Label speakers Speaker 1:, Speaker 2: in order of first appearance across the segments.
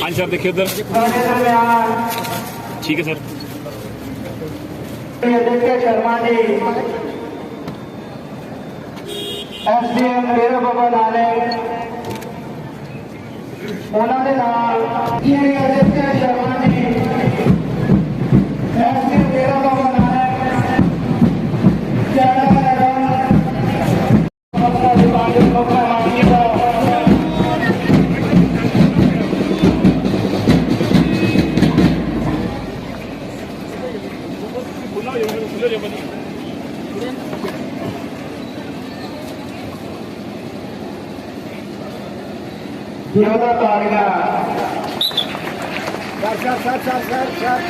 Speaker 1: ہاں جی، سر دیکھیے ادھر۔ ٹھیک ہے sir. Sharma ji S D M بابا لالے، انہوں نے యువత తాగిన sir sir sir sir sir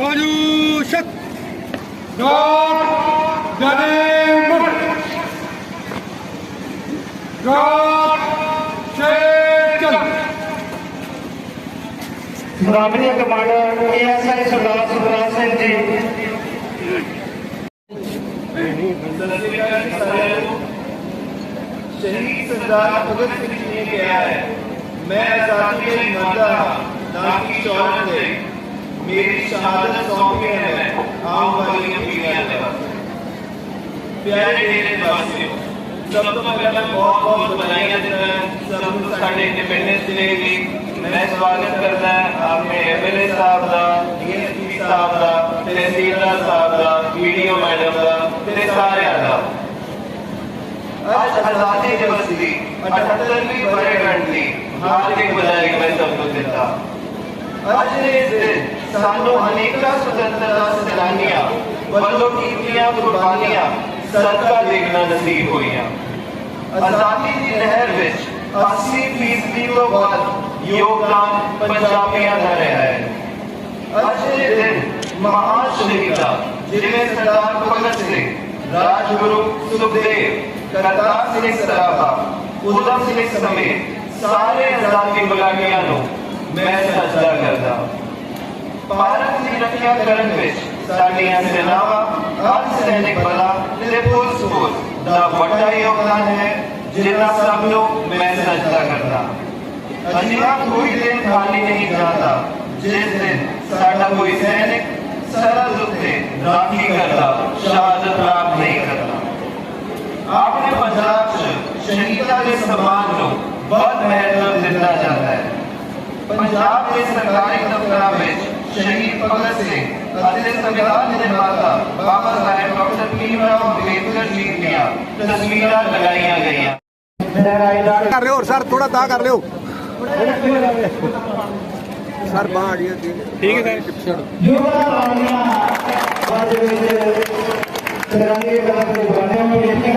Speaker 1: Konuşak. Dört dönem. Dört çekil. برابری کمانڈر سردار سردار جی
Speaker 2: شہید سردار نے کہا ہے میں کے مردہ میری شہادت سوپے ہیں آم والی پیڑیاں دے پیارے ڈیرے باسیوں سب تو پہلے بہت بہت بلائیاں دے سب تو ساڑھے انڈیپینڈنس دے لی میں سوالت کرنا ہے آپ نے ایمیل صاحب دا ڈی ایس پی صاحب دا تیسیلہ صاحب دا ویڈیو میڈم دا تیرے سارے آدھا آج ہزادی جبس دی اٹھتر بھی بڑے گھنٹ دی ہاتھ ایک بلائی میں سب کو دیتا آج نے اس دن۔ سانو ہنیکہ ستنترہ ستنانیا بلو کیتیا قربانیا صدقہ دیکھنا نصیب ہوئیا ازادی دی نہر وچ اسی پیس دیو بات یوکان پنجابیا دا رہا ہے اچھے دن مہان شریفتا جنہیں سردار پکت سے راج گروہ سب دے کردار سے نکس طرح تھا اوزم سے نکس سمیں سارے ازادی بلانیاں لوں میں سجدہ کردہ بھارت کی رکھیا کرنے میں ساڑی ہم سے ناوہ ہر سینک بلا سے پھول سپور دا بڑھا ہی ہوگا ہے جنہا سب لوگ میں سجدہ کرنا اجیہا کوئی دن کھالی نہیں جاتا۔ جس دن ساڑا کوئی سینک سر زکتے راکھی کرتا شاہد راب نہیں کرتا۔ آپ نے پجلاک شد شہیدہ کے سمان کو بہت محرم زندہ جاتا ہے۔ پنجاب کے سرکاری دفترہ بیچ ਸ਼ਹੀਦ ਭਗਤ ਸਿੰਘ ਅਤੇ ਸੰਵਿਧਾਨ ਨਿਰਮਾਤਾ ਬਾਬਾ ਸਾਹਿਬ ਡਾਕਟਰ ਭੀਮ ਰਾਓ ਅੰਬੇਦਕਰ ਜੀ ਦੀਆਂ ਤਸਵੀਰਾਂ ਲਗਾਈਆਂ ਗਈਆਂ।
Speaker 1: ਕਰ ਲਿਓ ਸਰ ਥੋੜਾ ਤਾਂ ਕਰ ਲਿਓ। ਸਰ ਬਾਹਰ ਜੀ ਠੀਕ ਹੈ ਸਰ। ਯੁਵਾ ਤਾੜੀਆਂ ਬਾਅਦ ਵਿੱਚ ਤਿਰੰਗੇ ਕਲਰ ਦੇ ਬਣੇ ਹੋਏ ਇਸੇ